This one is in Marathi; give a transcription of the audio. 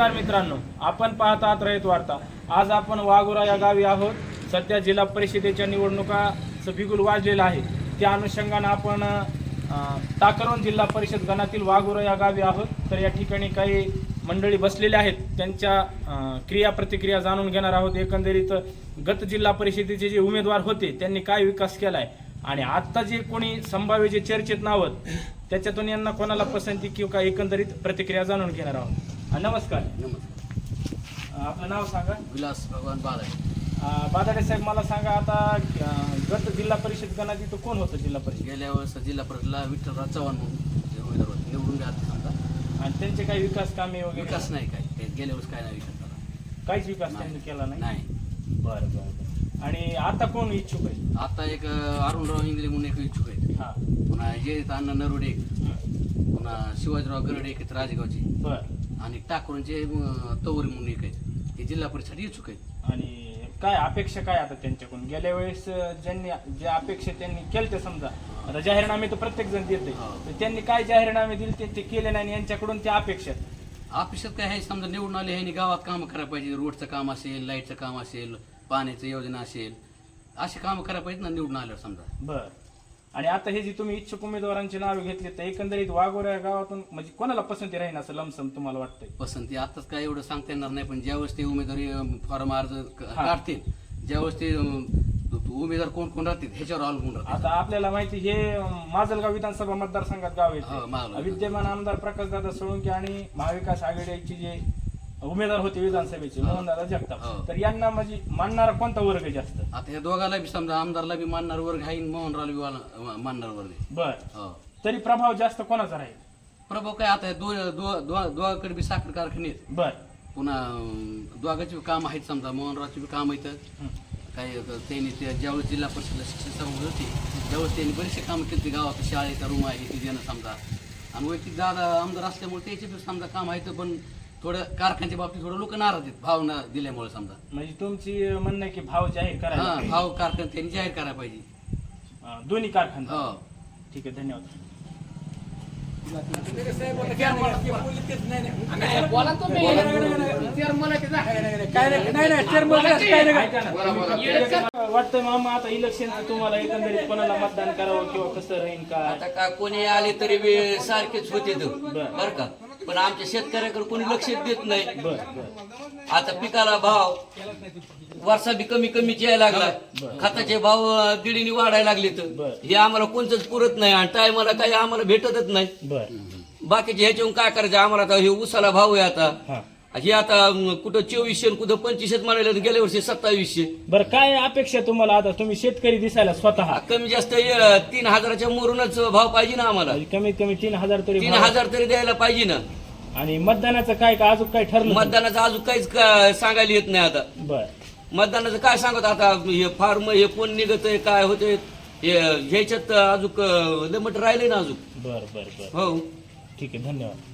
नमस्कार मित्रांनो आपण पाहत आहात रयत वार्ता. आज आपण वाघोरा या गावी आहोत. सध्या जिल्हा परिषदेच्या निवडणुकाचं बिगुल वाजलेलं आहे त्या अनुषंगानं आपण अं, जिल्हा परिषद गणातील वाघोरा या गावी आहोत. तर या ठिकाणी काही मंडळी बसलेल्या आहेत. त्यांच्या क्रिया प्रतिक्रिया जाणून घेणार आहोत. एकंदरीत गत जिल्हा परिषदेचे जे उमेदवार होते त्यांनी काय विकास केला आहे आणि आत्ता जे कोणी संभाव्य जे चर्चेत नावत त्याच्यातून यांना कोणाला पसंती किंवा एकंदरीत प्रतिक्रिया जाणून घेणार आहोत? नमस्कार. नमस्कार. अं, आपलं नाव सांगा. विलास भगवान अं, बादाडे साहेब मला सांगा आता अं, गत जिल्हा परिषद गणात इथं कोण होतं जिल्हा परिषद? गेल्या वेळेस जिल्हा परिषदला विठ्ठलराव चव्हाण म्हणून जे उमेदवार होते निवडून आता समजा. आणि त्यांचे काही विकास कामे वगैरे? विकास नाही काय ते गेल्या वेळेस काय नाही विकास झाला. काहीच विकास. त्यांनी केला नाही? नाही. बरं बरं बरं. आणि आता कोण इच्छुक आहे? आता एक अं, अरुणराव इंगळे म्हणून एक इच्छुक आहेत हा. पुन्हा जयत अण्णा नरोडे. एक. पुन्हा शिवाजीराव गरडे एक आहेत राजगावचे. बरं. आणि टाकूरचे तवरी म्हणून एक आहेत. ते जिल्हा परिषद इच्छुक आहेत आणि काय अपेक्षा काय आता त्यांच्याकडून? गेल्या वेळेस ज्यांनी जे अपेक्षा त्यांनी केले ते समजा आता जाहीरनामे तर प्रत्येक जण देते हा. तर त्यांनी काय जाहीरनामे दिले ते ते केले नाही आणि यांच्याकडून त्या अपेक्षा आहेत. ऑफिसात काय आहे समजा निवडून आले ह्यांनी गावात कामं करायला पाहिजे. रोडचं काम असेल लाईटचं काम असेल पाण्याचं योजना असेल अशी कामं करायला पाहिजे ना निवडून आल्यावर समजा. बर. आणि आता हे जे तुम्ही इच्छुक उमेदवारांची नावे घेतली तर एकंदरीत वाघोऱ्या गावातून म्हणजे कोणाला पसंती राहील असं लमसम तुम्हाला वाटतंय पसंती आताच काय एवढं सांगता येणार नाही पण ज्यावेळेस ते उमेदवारी फॉर्म अर्ज. काढतील ज्यावेळेस ते उमेदवार कोण कोण राहतील ह्याच्यावर अवलंबून राहतील आता आपल्याला माहिती हे माजलगाव विधानसभा मतदारसंघात गाव हो, माजलगाव. विद्यमान आमदार प्रकाशदादा सोळंके आणि महाविकास आघाडीचे जे उमेदवार होते विधानसभेचे मोहनदादा जगताप. तर यांना म्हणजे मानणारा कोणता वर्ग आहे जास्त? आता ह्या दोघाला बी समजा आमदारला बी मानणार वर्ग आहे आणि मोहनरावला बी वाला- मानणार वर्ग आहे. बर. हो. तरी प्रभाव जास्त कोणाचा राहील? प्रभाव काय आता दो दो- दो- दोघाकडे बी साखर कारखाने आहेत. बर. पुन्हा अं, दोघाचे बी काम आहेत समजा मोहनरावचे बी काम आहेत. काही त्यांनी ते ज्यावेळेस जिल्हा परिषदला शिक्षण सर्व होते त्यावेळेस त्यांनी बरेचसे कामं केली गावात. शाळेचा रूम आहे ते देणं समजा. आणि वैयक्तिक दादा आमदार असल्यामुळे त्याचे बी समजा काम आहे पण थोडं कारखान्याच्या बाबतीत थोडं लोक नाराज आहेत भाव न दिल्यामुळे समजा. म्हणजे तुमची म्हणणं आहे की भाव जाहीर हा करायला भाव कारखाना त्यांनी जाहीर करायला पाहिजे. दोन्ही कारखाने. हो. ठीक आहे धन्यवाद. वाटतंय मामा आता इलेक्शन तुम्हाला एकंदरीत कोणाला मतदान करावं किंवा कसं राहील का आता का कोणी आले तरी बी सारखेच होते तो. बर का? पण आमच्या शेतकऱ्याकडे कोणी लक्ष देत नाही. आता पिकाला भाव वर्षा बी कमी कमी यायला लागला. खताचे भाव दीडीने वाढायला लागले तर. हे आम्हाला कोणतंच पुरत नाही आणि टायमाला काही आम्हाला भेटतच नाही. बाकीचे ह्याच्याहून काय करायचं? आम्हाला आता हे उसाला भाव आहे आता. हा हे आता कुठं चोवीसशे आणि कुठं पंचवीसशे म्हणाले गेल्या वर्षी सत्तावीसशे. बर काय अपेक्षा तुम्हाला आता? तुम्ही शेतकरी दिसायला स्वतः. कमी जास्त तीन हजाराच्या मोरूनच भाव पाहिजे ना आम्हाला. म्हणजे कमीत कमी तीन हजार तरी तीन भाव. हजार तरी द्यायला पाहिजे ना. आणि मतदानाचं काय का अजून काय ठरलं? मतदानाचं अजून काहीच का- सांगायला येत नाही आता. बर. मतदानाचं काय सांगत आता हे फार्म हे कोण निघत आहे काय होते ह्याच्यात अजून लमट राहिले ना अजून. बर बर बर. हो. ठीक आहे धन्यवाद.